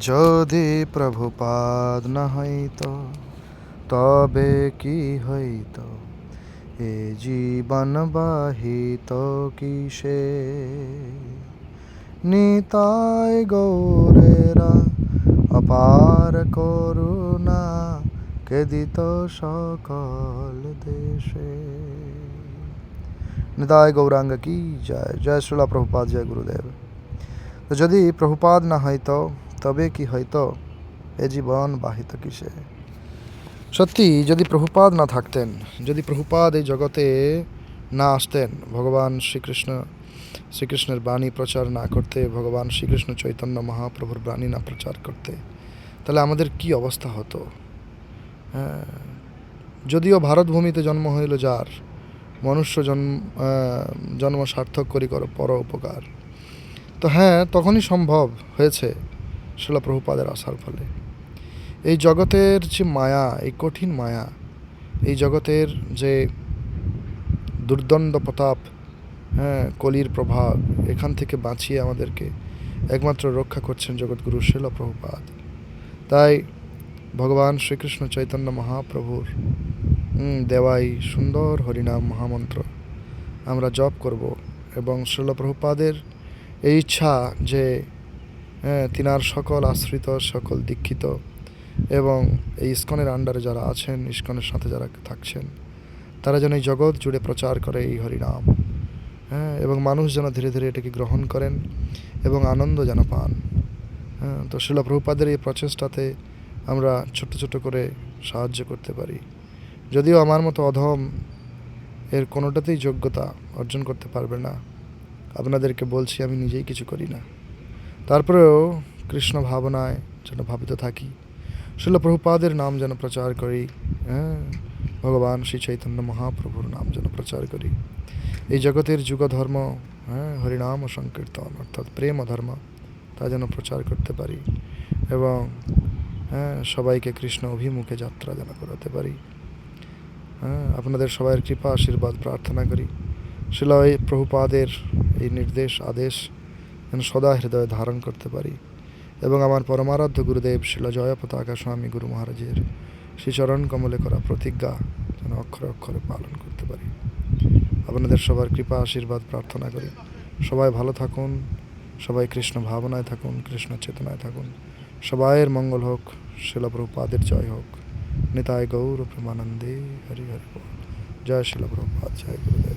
যদি প্রভুপাদ না হইত, তবে কি হইত? এ জীবন বাহিত কিসে? নিতাই গৌরেরা অপার করুণা কেদিত সকল দেশে। নিতাই গৌরাঙ্গ কি? জয় জয় শ্রীলা প্রভুপাদ, জয় গুরুদেব। তো যদি প্রভুপাদ না হইতো তবে কি হয়তো এ জীবন বাহিত কিসে? সত্যি, যদি প্রভুপাদ না থাকতেন, যদি প্রভুপাদ এই জগতে না আসতেন, ভগবান শ্রীকৃষ্ণ, শ্রীকৃষ্ণের বাণী প্রচার না করতে, ভগবান শ্রীকৃষ্ণ চৈতন্য মহাপ্রভুর বাণী না প্রচার করতে, তাহলে আমাদের কি অবস্থা হতো? হ্যাঁ যদিও ভারতভূমিতে জন্ম হইল যার, মনুষ্য জন্ম জন্ম সার্থক করি কর পর উপকার। তো হ্যাঁ তখনই সম্ভব হয়েছে। শিলা প্রভুপাদের আসার ফলে। এই জগতের যে মায়া, এই কঠিন মায়া, এই জগতের যে দুর্দণ্ড প্রতাপ হ্যাঁ কলির প্রভাব, এখান থেকে বাঁচিয়ে আমাদেরকে একমাত্র রক্ষা করছেন জগৎগুরু শিলা প্রভুপাদ। তাই ভগবান শ্রীকৃষ্ণ চৈতন্য মহাপ্রভুর দেওয়াই সুন্দর হরিনাম মহামন্ত্র আমরা জপ করব এবং শিল প্রভুপাদের এই ইচ্ছা যে তিনার সকল আশ্রিত, সকল দীক্ষিত এবং এই ইস্কনের আন্ডারে যারা আছেন, ইস্কনের সাথে যারা থাকছেন, তারা যেন এই জগৎ জুড়ে প্রচার করে এই হরিনাম। হ্যাঁ এবং মানুষ যেন ধীরে ধীরে এটাকে গ্রহণ করেন এবং আনন্দ যেন পান। হ্যাঁ তো শিল প্রভুপাদের এই প্রচেষ্টাতে আমরা ছোট ছোট করে সাহায্য করতে পারি। যদিও আমার মতো অধম এর কোনোটাতেই যোগ্যতা অর্জন করতে পারবে না। আপনাদেরকে বলছি, আমি নিজেই কিছু করি না। তারপরেও কৃষ্ণ ভাবনায় যেন ভাবিত থাকি। শিল প্রভুপাদের নাম যেন প্রচার করি হ্যাঁ ভগবান শ্রী চৈতন্য মহাপ্রভুর নাম যেন প্রচার করি। এই জগতের যুগ ধর্ম হ্যাঁ হরিনাম ও সংকীর্তন, অর্থাৎ প্রেম ধর্ম, তা যেন প্রচার করতে পারি এবং হ্যাঁ সবাইকে কৃষ্ণ অভিমুখে যাত্রা যেন করাতে পারি। হ্যাঁ আপনাদের সবাইয়ের কৃপা, আশীর্বাদ, প্রার্থনা করি। শিলয় প্রভুপাদের এই নির্দেশ, আদেশ যেন সদা হৃদয়ে ধারণ করতে পারি। এবং আমার পরমারাধ্য গুরুদেব শিল জয় পতাকা স্বামী গুরু মহারাজের শ্রীচরণ কমলে করা প্রতিজ্ঞা যেন অক্ষরে অক্ষরে পালন করতে পারি। আপনাদের সবার কৃপা, আশীর্বাদ, প্রার্থনা করি। সবাই ভালো থাকুন, সবাই কৃষ্ণ ভাবনায় থাকুন, কৃষ্ণ চেতনায় থাকুন। সবাইয়ের মঙ্গল হোক শিলপ্রভুপাদের জয় হোক। নিতাই গৌর প্রেমানন্দে হরি হরি জয় শিলপ্রভুপাদ জয় গুরু